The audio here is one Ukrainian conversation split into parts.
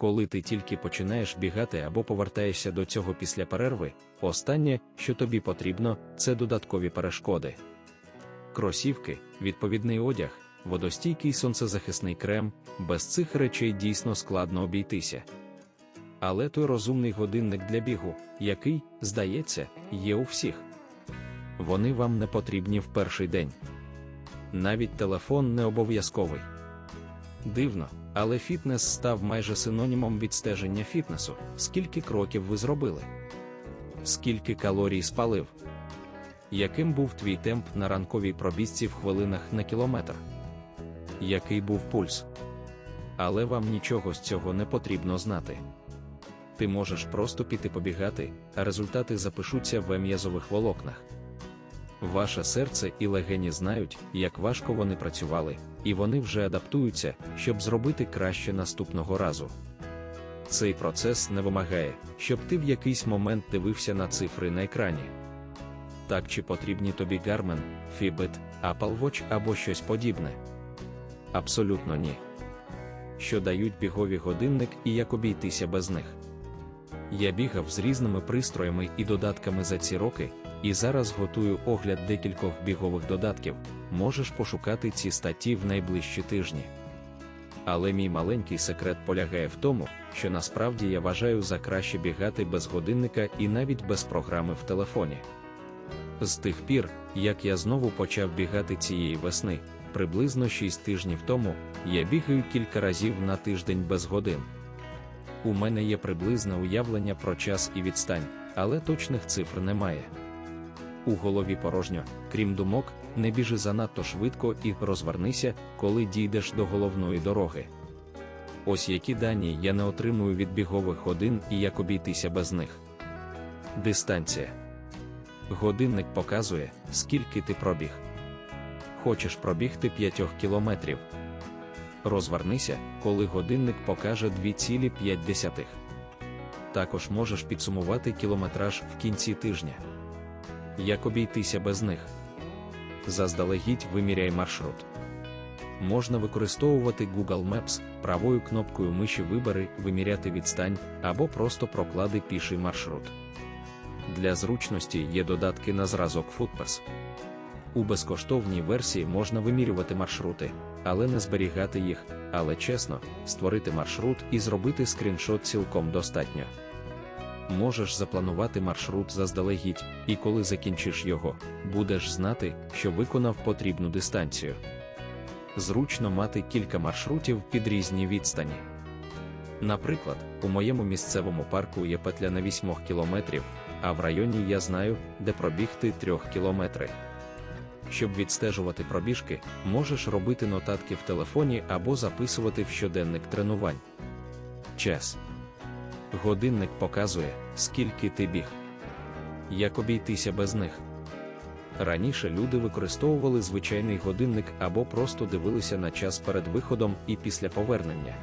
Коли ти тільки починаєш бігати або повертаєшся до цього після перерви, останнє, що тобі потрібно, це додаткові перешкоди. Кросівки, відповідний одяг, водостійкий сонцезахисний крем, без цих речей дійсно складно обійтися. Але той розумний годинник для бігу, який, здається, є у всіх. Вони вам не потрібні в перший день. Навіть телефон не обов'язковий. Дивно, але фітнес став майже синонімом відстеження фітнесу. Скільки кроків ви зробили? Скільки калорій спалив? Яким був твій темп на ранковій пробіжці в хвилинах на кілометр? Який був пульс? Але вам нічого з цього не потрібно знати. Ти можеш просто піти побігати, а результати запишуться в м'язових волокнах. Ваше серце і легені знають, як важко вони працювали, і вони вже адаптуються, щоб зробити краще наступного разу. Цей процес не вимагає, щоб ти в якийсь момент дивився на цифри на екрані. Так чи потрібні тобі Garmin, Fitbit, Apple Watch або щось подібне? Абсолютно ні. Що дають бігові годинник і як обійтися без них? Я бігав з різними пристроями і додатками за ці роки, і зараз готую огляд декількох бігових додатків. Можеш пошукати ці статті в найближчі тижні. Але мій маленький секрет полягає в тому, що насправді я вважаю за краще бігати без годинника і навіть без програми в телефоні. З тих пір, як я знову почав бігати цієї весни, приблизно 6 тижнів тому, я бігаю кілька разів на тиждень без годин. У мене є приблизне уявлення про час і відстань, але точних цифр немає. У голові порожньо, крім думок, не біжи занадто швидко і розвернися, коли дійдеш до головної дороги. Ось які дані я не отримую від бігових годин і як обійтися без них. Дистанція. Годинник показує, скільки ти пробіг. Хочеш пробігти 5 кілометрів. Розвернися, коли годинник покаже 2,5. Також можеш підсумувати кілометраж в кінці тижня. Як обійтися без них? Заздалегідь виміряй маршрут. Можна використовувати Google Maps, правою кнопкою миші вибери, виміряти відстань або просто проклади піший маршрут. Для зручності є додатки на зразок Footpass. У безкоштовній версії можна вимірювати маршрути, але не зберігати їх, але чесно, створити маршрут і зробити скріншот цілком достатньо. Можеш запланувати маршрут заздалегідь, і коли закінчиш його, будеш знати, що виконав потрібну дистанцію. Зручно мати кілька маршрутів під різні відстані. Наприклад, у моєму місцевому парку є петля на 8 кілометрів, а в районі я знаю, де пробігти 3 кілометри. Щоб відстежувати пробіжки, можеш робити нотатки в телефоні або записувати в щоденник тренувань. Час. Годинник показує, скільки ти біг. Як обійтися без них. Раніше люди використовували звичайний годинник або просто дивилися на час перед виходом і після повернення.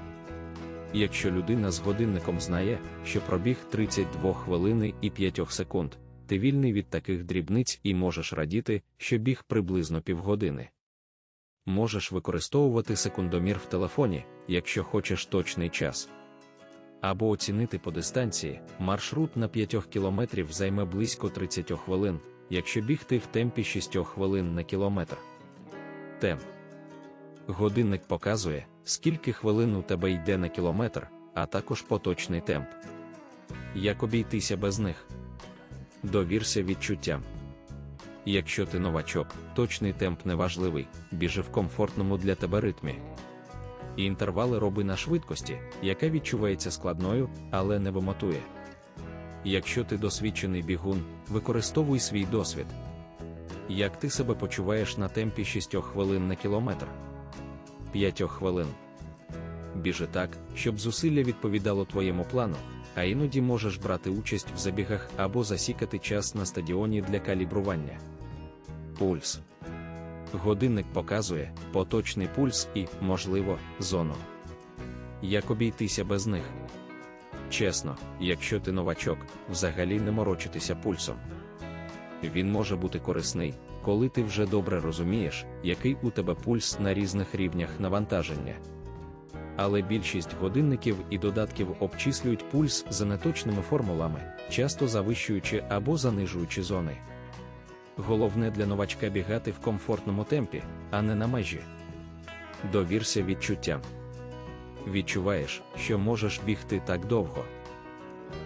Якщо людина з годинником знає, що пробіг 32 хвилини і 5 секунд, ти вільний від таких дрібниць і можеш радіти, що біг приблизно півгодини. Можеш використовувати секундомір в телефоні, якщо хочеш точний час. Або оцінити по дистанції, маршрут на 5 кілометрів займе близько 30 хвилин, якщо бігти в темпі 6 хвилин на кілометр. Темп. Годинник показує, скільки хвилин у тебе йде на кілометр, а також поточний темп. Як обійтися без них? Довірся відчуттям. Якщо ти новачок, точний темп неважливий, біжи в комфортному для тебе ритмі. І інтервали роби на швидкості, яка відчувається складною, але не вимотує. Якщо ти досвідчений бігун, використовуй свій досвід. Як ти себе почуваєш на темпі 6 хвилин на кілометр? 5 хвилин. Біжи так, щоб зусилля відповідало твоєму плану, а іноді можеш брати участь в забігах або засікати час на стадіоні для калібрування. Пульс. Годинник показує поточний пульс і, можливо, зону. Як обійтися без них? Чесно, якщо ти новачок, взагалі не морочитися пульсом. Він може бути корисний, коли ти вже добре розумієш, який у тебе пульс на різних рівнях навантаження. Але більшість годинників і додатків обчислюють пульс за неточними формулами, часто завищуючи або занижуючи зони. Головне для новачка бігати в комфортному темпі, а не на межі. Довірся відчуттям. Відчуваєш, що можеш бігти так довго.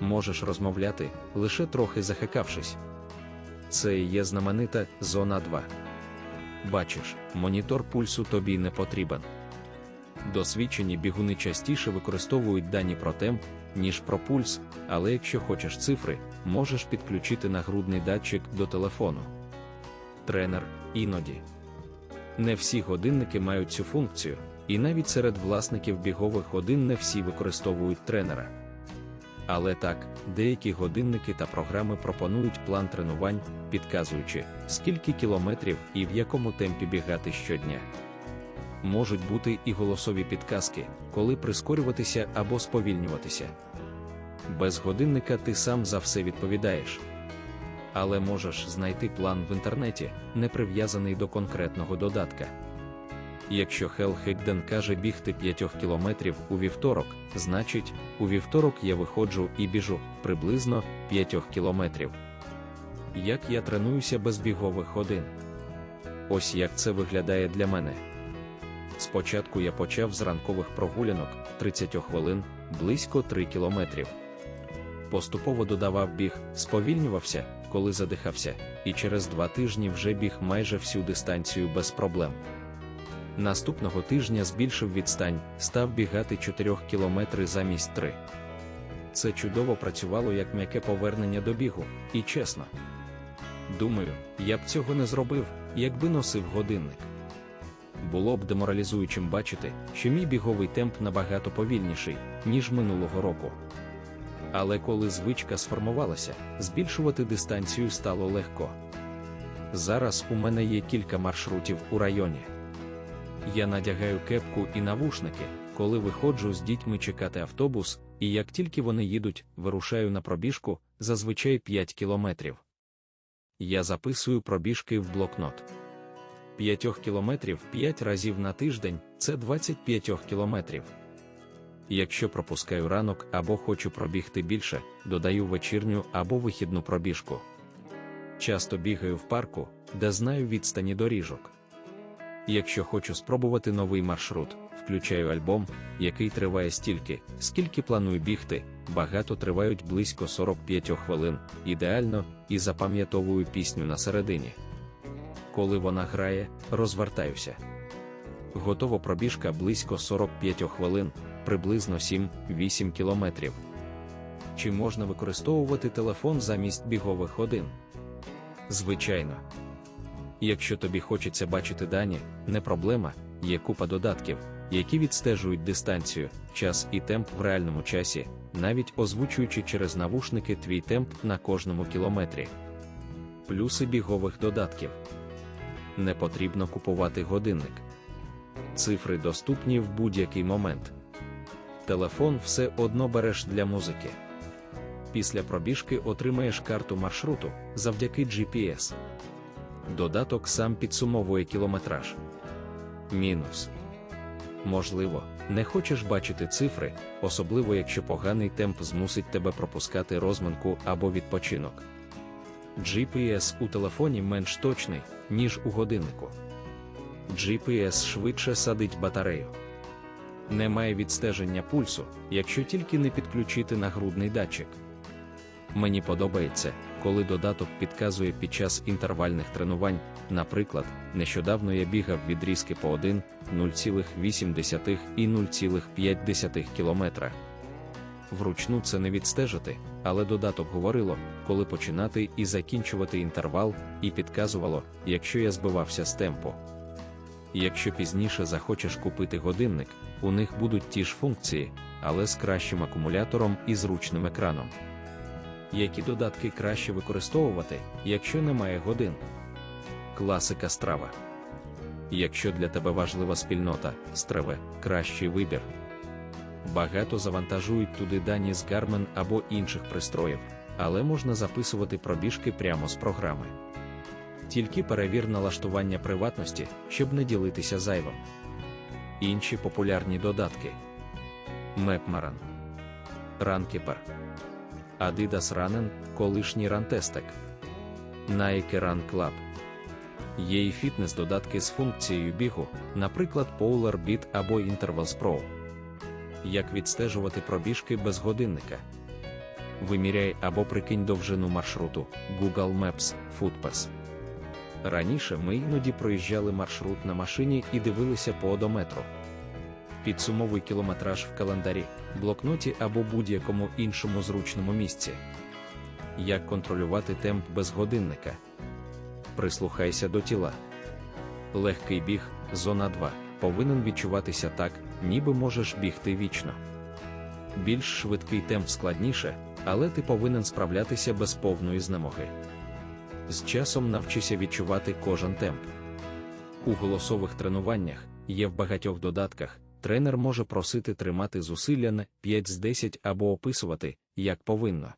Можеш розмовляти, лише трохи захекавшись. Це і є знаменита зона 2. Бачиш, монітор пульсу тобі не потрібен. Досвідчені бігуни частіше використовують дані про темп, ніж про пульс, але якщо хочеш цифри, можеш підключити нагрудний датчик до телефону. Тренер іноді. Не всі годинники мають цю функцію, і навіть серед власників бігових годин не всі використовують тренера. Але так, деякі годинники та програми пропонують план тренувань, підказуючи, скільки кілометрів і в якому темпі бігати щодня. Можуть бути і голосові підказки, коли прискорюватися або сповільнюватися. Без годинника ти сам за все відповідаєш. Але можеш знайти план в інтернеті, не прив'язаний до конкретного додатка. Якщо Хел Хейден каже бігти 5 кілометрів у вівторок, значить, у вівторок я виходжу і біжу приблизно 5 кілометрів. Як я тренуюся без бігових годин? Ось як це виглядає для мене. Спочатку я почав з ранкових прогулянок 30 хвилин, близько 3 кілометрів. Поступово додавав біг, сповільнювався, коли задихався, і через два тижні вже біг майже всю дистанцію без проблем. Наступного тижня збільшив відстань, став бігати 4 кілометри замість 3. Це чудово працювало як м'яке повернення до бігу, і чесно. Думаю, я б цього не зробив, якби носив годинник. Було б деморалізуючим бачити, що мій біговий темп набагато повільніший, ніж минулого року. Але коли звичка сформувалася, збільшувати дистанцію стало легко. Зараз у мене є кілька маршрутів у районі. Я надягаю кепку і навушники, коли виходжу з дітьми чекати автобус, і як тільки вони їдуть, вирушаю на пробіжку зазвичай 5 кілометрів. Я записую пробіжки в блокнот. 5 кілометрів 5 разів на тиждень це 25 кілометрів. Якщо пропускаю ранок або хочу пробігти більше, додаю вечірню або вихідну пробіжку. Часто бігаю в парку, де знаю відстані доріжок. Якщо хочу спробувати новий маршрут, включаю альбом, який триває стільки, скільки планую бігти, багато тривають близько 45 хвилин, ідеально, і запам'ятовую пісню на середині. Коли вона грає, розвертаюся. Готова пробіжка близько 45 хвилин, приблизно 7-8 кілометрів. Чи можна використовувати телефон замість бігових годин? Звичайно. Якщо тобі хочеться бачити дані, не проблема, є купа додатків, які відстежують дистанцію, час і темп в реальному часі, навіть озвучуючи через навушники твій темп на кожному кілометрі. Плюси бігових додатків. Не потрібно купувати годинник. Цифри доступні в будь-який момент. Телефон все одно береш для музики. Після пробіжки отримаєш карту маршруту завдяки GPS. Додаток сам підсумовує кілометраж. Мінус. Можливо, не хочеш бачити цифри, особливо якщо поганий темп змусить тебе пропускати розминку або відпочинок. GPS у телефоні менш точний, ніж у годиннику. GPS швидше садить батарею. Немає відстеження пульсу, якщо тільки не підключити нагрудний датчик. Мені подобається, коли додаток підказує під час інтервальних тренувань, наприклад, нещодавно я бігав відрізки по 1, 0,8 і 0,5 км. Вручну це не відстежити, але додаток говорило, коли починати і закінчувати інтервал, і підказувало, якщо я збивався з темпу. Якщо пізніше захочеш купити годинник, у них будуть ті ж функції, але з кращим акумулятором і зручним екраном. Які додатки краще використовувати, якщо немає годин? Класика страва. Якщо для тебе важлива спільнота, страве кращий вибір. Багато завантажують туди дані з Garmin або інших пристроїв, але можна записувати пробіжки прямо з програми. Тільки перевір налаштування приватності, щоб не ділитися зайвим. Інші популярні додатки. Мепмаран. Ранкіпер. Adidas Running, колишній Рантестек. Nike Run Club. Є і фітнес-додатки з функцією бігу, наприклад, Polar Beat або Intervals Pro. Як відстежувати пробіжки без годинника? Виміряй або прикинь довжину маршруту Google Maps, Footpass. Раніше ми іноді проїжджали маршрут на машині і дивилися по одометру. Підсумовуй кілометраж в календарі, блокноті або будь-якому іншому зручному місці. Як контролювати темп без годинника? Прислухайся до тіла. Легкий біг, зона 2, повинен відчуватися так, ніби можеш бігти вічно. Більш швидкий темп складніше, але ти повинен справлятися без повної знемоги. З часом навчися відчувати кожен темп. У голосових тренуваннях є в багатьох додатках. Тренер може просити тримати зусилля на 5 з 10 або описувати, як повинно.